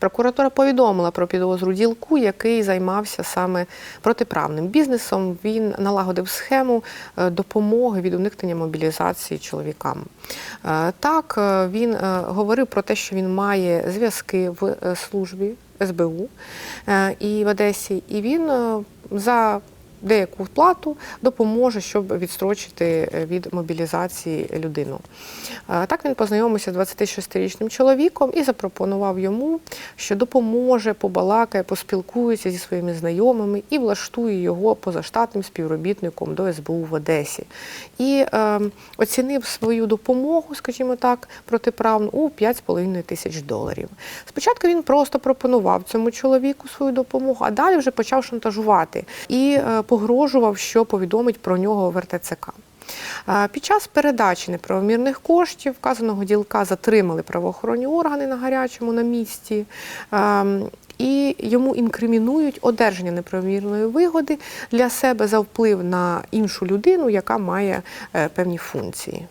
Прокуратура повідомила про підозру ділку, який займався саме протиправним бізнесом. Він налагодив схему е, допомоги від уникнення мобілізації чоловікам. Е, Так, е, він говорив про те, що він має зв'язки в службі СБУ і в Одесі, і він за деяку плату допоможе, щоб відстрочити е, від мобілізації людину. Е, Так він познайомився з 26-річним чоловіком і запропонував йому, що допоможе, побалакає, поспілкується зі своїми знайомими і влаштує його позаштатним співробітником до СБУ в Одесі. І е, оцінив свою допомогу, скажімо так, протиправну у 5,5 тисяч доларів. Спочатку він просто пропонував цьому чоловіку свою допомогу, а далі вже почав шантажувати і е, погрожував, що повідомить про нього в РТЦК. Під час передачі неправомірних коштів вказаного ділка затримали правоохоронні органи на гарячому на місці. Ем, І йому інкримінують одержання неправомірної вигоди для себе за вплив на іншу людину, яка має е, певні функції.